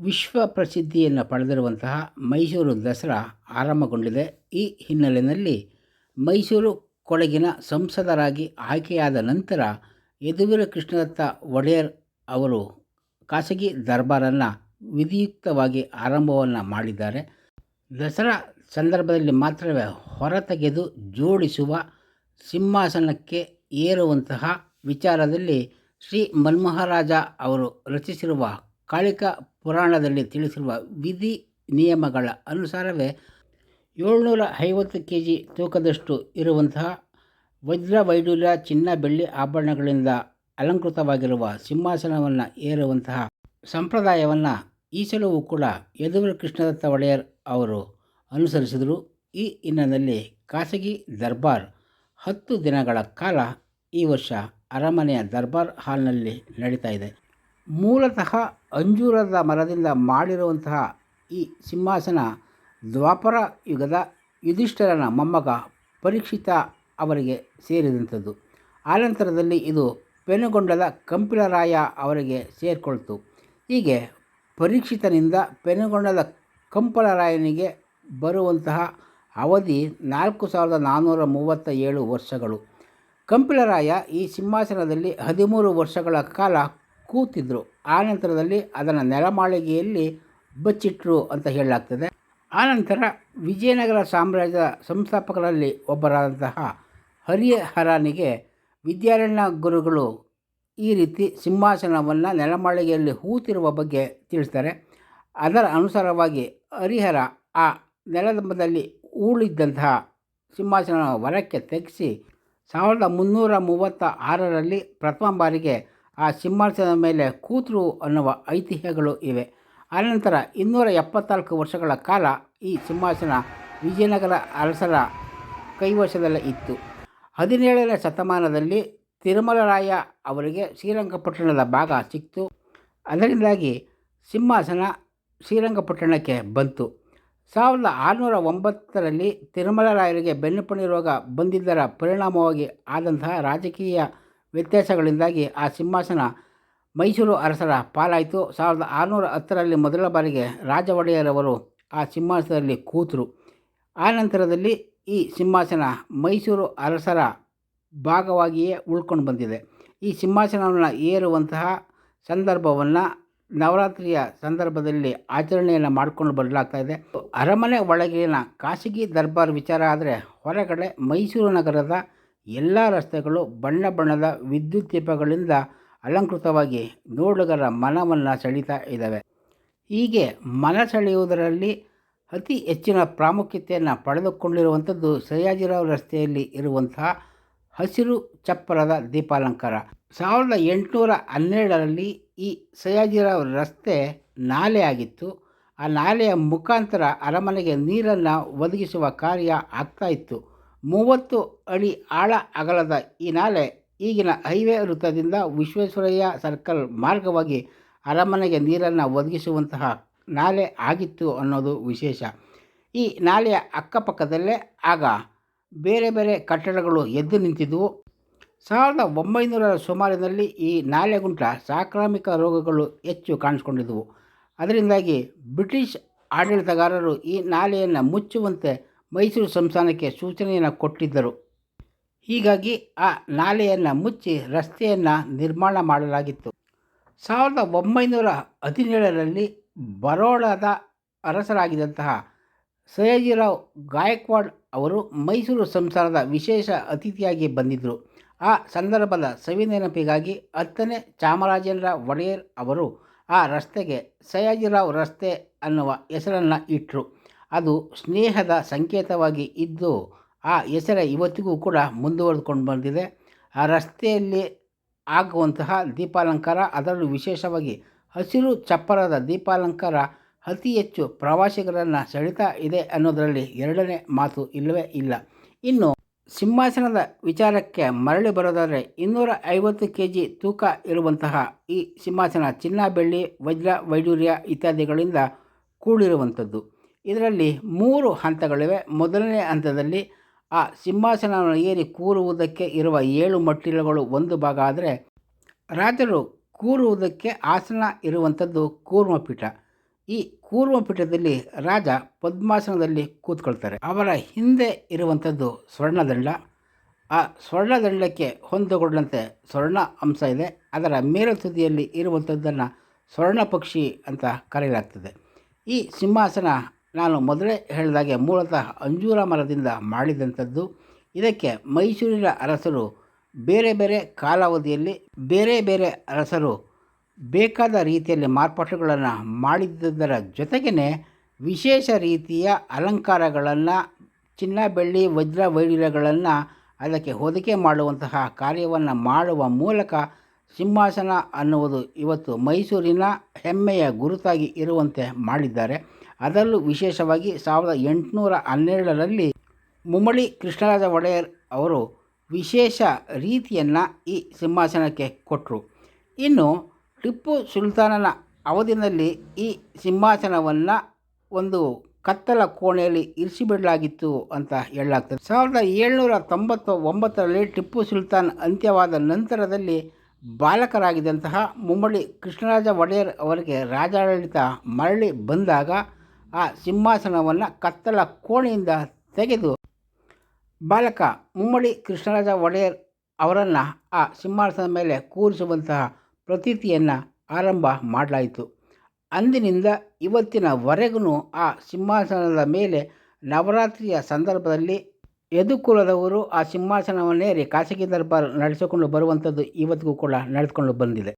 ವಿಶ್ವ ಪ್ರಸಿದ್ಧಿಯನ್ನು ಪಡೆದಿರುವಂತಹ ಮೈಸೂರು ದಸರಾ ಆರಂಭಗೊಂಡಿದೆ. ಈ ಹಿನ್ನೆಲೆಯಲ್ಲಿ ಮೈಸೂರು ಕೊಡಗಿನ ಸಂಸದರಾಗಿ ಆಯ್ಕೆಯಾದ ನಂತರ ಯದುವೀರ ಕೃಷ್ಣದತ್ತ ಒಡೆಯರ್ ಅವರು ಖಾಸಗಿ ದರ್ಬಾರನ್ನು ವಿಧಿಯುಕ್ತವಾಗಿ ಆರಂಭವನ್ನು ಮಾಡಿದ್ದಾರೆ. ದಸರಾ ಸಂದರ್ಭದಲ್ಲಿ ಮಾತ್ರವೇ ಹೊರತೆಗೆದು ಜೋಡಿಸುವ ಸಿಂಹಾಸನಕ್ಕೆ ಏರುವಂತಹ ವಿಚಾರದಲ್ಲಿ ಶ್ರೀ ಮನ್ಮಹಾರಾಜ ಅವರು ರಚಿಸಿರುವ ಕಾಳಿಕ ಪುರಾಣದಲ್ಲಿ ತಿಳಿಸಿರುವ ವಿಧಿ ನಿಯಮಗಳ ಅನುಸಾರವೇ ಏಳ್ನೂರ ಐವತ್ತು ಕೆ ಜಿ ತೂಕದಷ್ಟು ಇರುವಂತಹ ವಜ್ರ ವೈಡೂರ್ಯ ಚಿನ್ನ ಬೆಳ್ಳಿ ಆಭರಣಗಳಿಂದ ಅಲಂಕೃತವಾಗಿರುವ ಸಿಂಹಾಸನವನ್ನು ಏರುವಂತಹ ಸಂಪ್ರದಾಯವನ್ನು ಈ ಕೂಡ ಯದುವೀರ ಕೃಷ್ಣದತ್ತ ಒಡೆಯರ್ ಅವರು ಅನುಸರಿಸಿದರು. ಈ ಹಿನ್ನೆಲೆಯಲ್ಲಿ ಖಾಸಗಿ ದರ್ಬಾರ್ ಹತ್ತು ದಿನಗಳ ಕಾಲ ಈ ವರ್ಷ ಅರಮನೆಯ ದರ್ಬಾರ್ ಹಾಲ್ನಲ್ಲಿ ನಡೀತಾ ಇದೆ. ಮೂಲತಃ ಅಂಜೂರದ ಮರದಿಂದ ಮಾಡಿರುವಂತಹ ಈ ಸಿಂಹಾಸನ ದ್ವಾಪರ ಯುಗದ ಯುಧಿಷ್ಠರನ ಮೊಮ್ಮಗ ಪರೀಕ್ಷಿತ ಅವರಿಗೆ ಸೇರಿದಂಥದ್ದು. ಆನಂತರದಲ್ಲಿ ಇದು ಪೆನುಗೊಂಡದ ಕಂಪಿಲರಾಯ ಅವರಿಗೆ ಸೇರಿಕೊಳ್ತು. ಹೀಗೆ ಪರೀಕ್ಷಿತನಿಂದ ಪೆನುಗೊಂಡದ ಕಂಪಲರಾಯನಿಗೆ ಬರುವಂತಹ ಅವಧಿ ನಾಲ್ಕು ಸಾವಿರದ ನಾನ್ನೂರ ಮೂವತ್ತ ಏಳು ವರ್ಷಗಳು. ಕಂಪಿಲರಾಯ ಈ ಸಿಂಹಾಸನದಲ್ಲಿ ಹದಿಮೂರು ವರ್ಷಗಳ ಕಾಲ ಕೂತಿದ್ದರು ಆನಂತರದಲ್ಲಿ ಅದನ್ನು ನೆಲಮಾಳಿಗೆಯಲ್ಲಿ ಬಚ್ಚಿಟ್ರು ಅಂತ ಹೇಳಲಾಗ್ತದೆ. ಆನಂತರ ವಿಜಯನಗರ ಸಾಮ್ರಾಜ್ಯದ ಸಂಸ್ಥಾಪಕರಲ್ಲಿ ಒಬ್ಬರಾದಂತಹ ಹರಿಹರನಿಗೆ ವಿದ್ಯಾರಣ್ಯ ಗುರುಗಳು ಈ ರೀತಿ ಸಿಂಹಾಸನವನ್ನು ನೆಲಮಾಳಿಗೆಯಲ್ಲಿ ಹೂತಿರುವ ಬಗ್ಗೆ ತಿಳಿಸ್ತಾರೆ. ಅದರ ಅನುಸಾರವಾಗಿ ಹರಿಹರ ಆ ನೆಲದಂಬದಲ್ಲಿ ಉಳಿದ್ದಂತಹ ಸಿಂಹಾಸನ ವರಕ್ಕೆ ತೆಗೆಸಿ ಸಾವಿರದ ಮುನ್ನೂರ ಮೂವತ್ತ ಆರರಲ್ಲಿ ಪ್ರಥಮ ಬಾರಿಗೆ ಆ ಸಿಂಹಾಸನದ ಮೇಲೆ ಕೂತರು ಅನ್ನುವ ಐತಿಹ್ಯಗಳು ಇವೆ. ಆನಂತರ ಇನ್ನೂರ ಎಪ್ಪತ್ನಾಲ್ಕು ವರ್ಷಗಳ ಕಾಲ ಈ ಸಿಂಹಾಸನ ವಿಜಯನಗರ ಅರಸರ ಕೈವಶದಲ್ಲಿ ಇತ್ತು. ಹದಿನೇಳನೇ ಶತಮಾನದಲ್ಲಿ ತಿರುಮಲರಾಯ ಅವರಿಗೆ ಶ್ರೀರಂಗಪಟ್ಟಣದ ಭಾಗ ಸಿಕ್ತು. ಅದರಿಂದಾಗಿ ಸಿಂಹಾಸನ ಶ್ರೀರಂಗಪಟ್ಟಣಕ್ಕೆ ಬಂತು. ಸಾವಿರದ ಆರುನೂರ ಒಂಬತ್ತರಲ್ಲಿ ತಿರುಮಲರಾಯರಿಗೆ ಬೆನ್ನುಪಣಿ ರೋಗ ಬಂದಿದ್ದರ ಪರಿಣಾಮವಾಗಿ ಆದಂತಹ ರಾಜಕೀಯ ವ್ಯತ್ಯಾಸಗಳಿಂದಾಗಿ ಆ ಸಿಂಹಾಸನ ಮೈಸೂರು ಅರಸರ ಪಾಲಾಯಿತು. ಸಾವಿರದ ಆರುನೂರ ಹತ್ತರಲ್ಲಿ ಮೊದಲ ಬಾರಿಗೆ ರಾಜ ಒಡೆಯರವರು ಆ ಸಿಂಹಾಸನದಲ್ಲಿ ಕೂತರು. ಆ ನಂತರದಲ್ಲಿ ಈ ಸಿಂಹಾಸನ ಮೈಸೂರು ಅರಸರ ಭಾಗವಾಗಿಯೇ ಉಳ್ಕೊಂಡು ಬಂದಿದೆ. ಈ ಸಿಂಹಾಸನವನ್ನು ಏರುವಂತಹ ಸಂದರ್ಭವನ್ನು ನವರಾತ್ರಿಯ ಸಂದರ್ಭದಲ್ಲಿ ಆಚರಣೆಯನ್ನು ಮಾಡಿಕೊಂಡು ಬರಲಾಗ್ತಾ ಇದೆ. ಅರಮನೆ ಒಳಗಿನ ಖಾಸಗಿ ದರ್ಬಾರ್ ವಿಚಾರ ಆದರೆ ಹೊರಗಡೆ ಮೈಸೂರು ನಗರದ ಎಲ್ಲ ರಸ್ತೆಗಳು ಬಣ್ಣ ಬಣ್ಣದ ವಿದ್ಯುತ್ ದೀಪಗಳಿಂದ ಅಲಂಕೃತವಾಗಿ ನೋಡುಗರ ಮನವನ್ನು ಸೆಳೀತಾ ಇದ್ದಾವೆ. ಹೀಗೆ ಮನ ಸೆಳೆಯುವುದರಲ್ಲಿ ಅತಿ ಹೆಚ್ಚಿನ ಪ್ರಾಮುಖ್ಯತೆಯನ್ನು ಪಡೆದುಕೊಂಡಿರುವಂಥದ್ದು ಸಯ್ಯಾಜಿರಾವ್ ರಸ್ತೆಯಲ್ಲಿ ಇರುವಂತಹ ಹಸಿರು ಚಪ್ಪರದ ದೀಪಾಲಂಕಾರ. ಸಾವಿರದ ಎಂಟುನೂರ ಹನ್ನೆರಡರಲ್ಲಿ ಈ ಸಯ್ಯಾಜಿರಾವ್ ರಸ್ತೆ ನಾಲೆ ಆಗಿತ್ತು. ಆ ನಾಲೆಯ ಮುಖಾಂತರ ಅರಮನೆಗೆ ನೀರನ್ನು ಒದಗಿಸುವ ಕಾರ್ಯ ಆಗ್ತಾಯಿತ್ತು ಮೂವತ್ತು ಅಡಿ ಆಳ ಅಗಲದ ಈ ನಾಲೆ ಈಗಿನ ಹೈವೇ ವೃತ್ತದಿಂದ ವಿಶ್ವೇಶ್ವರಯ್ಯ ಸರ್ಕಲ್ ಮಾರ್ಗವಾಗಿ ಅರಮನೆಗೆ ನೀರನ್ನು ಒದಗಿಸುವಂತಹ ನಾಲೆ ಆಗಿತ್ತು ಅನ್ನೋದು ವಿಶೇಷ. ಈ ನಾಲೆಯ ಅಕ್ಕಪಕ್ಕದಲ್ಲೇ ಆಗ ಬೇರೆ ಬೇರೆ ಕಟ್ಟಡಗಳು ಎದ್ದು ನಿಂತಿದ್ದವು ಸಾವಿರದ ಒಂಬೈನೂರರ ಸುಮಾರಿನಲ್ಲಿ ಈ ನಾಲೆಗುಂಟ ಸಾಂಕ್ರಾಮಿಕ ರೋಗಗಳು ಹೆಚ್ಚು ಕಾಣಿಸ್ಕೊಂಡಿದ್ದವು ಅದರಿಂದಾಗಿ ಬ್ರಿಟಿಷ್ ಆಡಳಿತಗಾರರು ಈ ನಾಲೆಯನ್ನು ಮುಚ್ಚುವಂತೆ ಮೈಸೂರು ಸಂಸ್ಥಾನಕ್ಕೆ ಸೂಚನೆಯನ್ನು ಕೊಟ್ಟಿದ್ದರು. ಹೀಗಾಗಿ ಆ ನಾಲೆಯನ್ನು ಮುಚ್ಚಿ ರಸ್ತೆಯನ್ನು ನಿರ್ಮಾಣ ಮಾಡಲಾಗಿತ್ತು. ಸಾವಿರದ ಒಂಬೈನೂರ ಹದಿನೇಳರಲ್ಲಿ ಬರೋಡಾದ ಅರಸರಾಗಿದ್ದಂತಹ ಸಯಾಜಿರಾವ್ ಗಾಯಕ್ವಾಡ್ ಅವರು ಮೈಸೂರು ಸಂಸ್ಥಾನದ ವಿಶೇಷ ಅತಿಥಿಯಾಗಿ ಬಂದಿದ್ದರು. ಆ ಸಂದರ್ಭದ ಸವಿನೆನಪಿಗಾಗಿ ಹತ್ತನೇ ಚಾಮರಾಜೇಂದ್ರ ಒಡೆಯರ್ ಅವರು ಆ ರಸ್ತೆಗೆ ಸಯಾಜಿರಾವ್ ರಸ್ತೆ ಅನ್ನುವ ಹೆಸರನ್ನು ಇಟ್ಟರು ಅದು ಸ್ನೇಹದ ಸಂಕೇತವಾಗಿ ಇದ್ದು, ಆ ಹೆಸರ ಇವತ್ತಿಗೂ ಕೂಡ ಮುಂದುವರೆದುಕೊಂಡು ಬಂದಿದೆ. ಆ ರಸ್ತೆಯಲ್ಲಿ ಆಗುವಂತಹ ದೀಪಾಲಂಕಾರ, ಅದರಲ್ಲೂ ವಿಶೇಷವಾಗಿ ಹಸಿರು ಚಪ್ಪರದ ದೀಪಾಲಂಕಾರ ಅತಿ ಹೆಚ್ಚು ಪ್ರವಾಸಿಗರನ್ನು ಸೆಳೀತಾ ಇದೆ ಅನ್ನೋದರಲ್ಲಿ ಎರಡನೇ ಮಾತು ಇಲ್ಲವೇ ಇಲ್ಲ. ಇನ್ನು ಸಿಂಹಾಸನದ ವಿಚಾರಕ್ಕೆ ಮರಳಿ ಬರೋದಾದರೆ ಇನ್ನೂರ ಐವತ್ತು ಕೆ ಜಿ ತೂಕ ಇರುವಂತಹ ಈ ಸಿಂಹಾಸನ ಚಿನ್ನ, ಬೆಳ್ಳಿ, ವಜ್ರ, ವೈಡೂರ್ಯ ಇತ್ಯಾದಿಗಳಿಂದ ಕೂಡಿರುವಂಥದ್ದು. ಇದರಲ್ಲಿ ಮೂರು ಹಂತಗಳಿವೆ. ಮೊದಲನೇ ಹಂತದಲ್ಲಿ ಆ ಸಿಂಹಾಸನವನ್ನು ಏರಿ ಕೂರುವುದಕ್ಕೆ ಇರುವ ಏಳು ಮಟ್ಟಿಲುಗಳು ಒಂದು ಭಾಗ ಆದರೆ ರಾಜರು ಕೂರುವುದಕ್ಕೆ ಆಸನ ಇರುವಂಥದ್ದು ಕೂರ್ಮಪೀಠ. ಈ ಕೂರ್ಮಪೀಠದಲ್ಲಿ ರಾಜ ಪದ್ಮಾಸನದಲ್ಲಿ ಕೂತ್ಕೊಳ್ತಾರೆ. ಅವರ ಹಿಂದೆ ಇರುವಂಥದ್ದು ಸ್ವರ್ಣದಂಡ. ಆ ಸ್ವರ್ಣದಂಡಕ್ಕೆ ಹೊಂದಿಕೊಂಡಂತೆ ಸ್ವರ್ಣ ಅಂಶ ಇದೆ. ಅದರ ಮೇಲ ತುದಿಯಲ್ಲಿ ಇರುವಂಥದ್ದನ್ನು ಸ್ವರ್ಣ ಪಕ್ಷಿ ಅಂತ ಕರೆಯಲಾಗ್ತದೆ. ಈ ಸಿಂಹಾಸನ ನಾನು ಮೊದಲೇ ಹೇಳಿದಾಗೆ ಮೂಲತಃ ಅಂಜೂರ ಮರದಿಂದ ಮಾಡಿದಂಥದ್ದು. ಇದಕ್ಕೆ ಮೈಸೂರಿನ ಅರಸರು ಬೇರೆ ಬೇರೆ ಕಾಲಾವಧಿಯಲ್ಲಿ ಬೇರೆ ಬೇರೆ ಅರಸರು ಬೇಕಾದ ರೀತಿಯಲ್ಲಿ ಮಾರ್ಪಾಟುಗಳನ್ನು ಮಾಡಿದ್ದರ ಜೊತೆಗೇ ವಿಶೇಷ ರೀತಿಯ ಅಲಂಕಾರಗಳನ್ನು, ಚಿನ್ನ, ಬೆಳ್ಳಿ, ವಜ್ರ ವೈಢೂರ್ಯಗಳನ್ನು ಅದಕ್ಕೆ ಹೊದಿಕೆ ಮಾಡುವಂತಹ ಕಾರ್ಯವನ್ನು ಮಾಡುವ ಮೂಲಕ ಸಿಂಹಾಸನ ಅನ್ನುವುದು ಇವತ್ತು ಮೈಸೂರಿನ ಹೆಮ್ಮೆಯ ಗುರುತಾಗಿ ಇರುವಂತೆ ಮಾಡಿದ್ದಾರೆ. ಅದರಲ್ಲೂ ವಿಶೇಷವಾಗಿ ಸಾವಿರದ ಎಂಟುನೂರ ಹನ್ನೆರಡರಲ್ಲಿ ಮುಮ್ಮಡಿ ಕೃಷ್ಣರಾಜ ಒಡೆಯರ್ ಅವರು ವಿಶೇಷ ರೀತಿಯನ್ನು ಈ ಸಿಂಹಾಸನಕ್ಕೆ ಕೊಟ್ಟರು ಇನ್ನು ಟಿಪ್ಪು ಸುಲ್ತಾನನ ಅವಧಿನಲ್ಲಿ ಈ ಸಿಂಹಾಸನವನ್ನು ಒಂದು ಕತ್ತಲ ಕೋಣೆಯಲ್ಲಿ ಇರಿಸಿಬಿಡಲಾಗಿತ್ತು ಅಂತ ಹೇಳಲಾಗ್ತದೆ. ಸಾವಿರದ ಏಳ್ನೂರ ತೊಂಬತ್ತ ಒಂಬತ್ತರಲ್ಲಿ ಟಿಪ್ಪು ಸುಲ್ತಾನ್ ಅಂತ್ಯವಾದ ನಂತರದಲ್ಲಿ ಬಾಲಕರಾಗಿದ್ದಂತಹ ಮುಮ್ಮಡಿ ಕೃಷ್ಣರಾಜ ಒಡೆಯರ್ ಅವರಿಗೆ ರಾಜಾಡಳಿತ ಮರಳಿ ಬಂದಾಗ ಆ ಸಿಂಹಾಸನವನ್ನು ಕತ್ತಲ ಕೋಣೆಯಿಂದ ತೆಗೆದು ಬಾಲಕ ಮುಮ್ಮಡಿ ಕೃಷ್ಣರಾಜ ಒಡೆಯರ್ ಅವರನ್ನು ಆ ಸಿಂಹಾಸನದ ಮೇಲೆ ಕೂರಿಸುವಂತಹ ಪ್ರತೀತಿಯನ್ನು ಆರಂಭ ಮಾಡಲಾಯಿತು. ಅಂದಿನಿಂದ ಇವತ್ತಿನವರೆಗೂ ಆ ಸಿಂಹಾಸನದ ಮೇಲೆ ನವರಾತ್ರಿಯ ಸಂದರ್ಭದಲ್ಲಿ ಯದುಕುಲದವರು ಆ ಸಿಂಹಾಸನವನ್ನೇರಿ ಖಾಸಗಿ ದರ್ಬಾರ್ ನಡೆಸಿಕೊಂಡು ಬರುವಂಥದ್ದು ಇವತ್ತಿಗೂ ಕೂಡ ನಡೆದುಕೊಂಡು ಬಂದಿದೆ.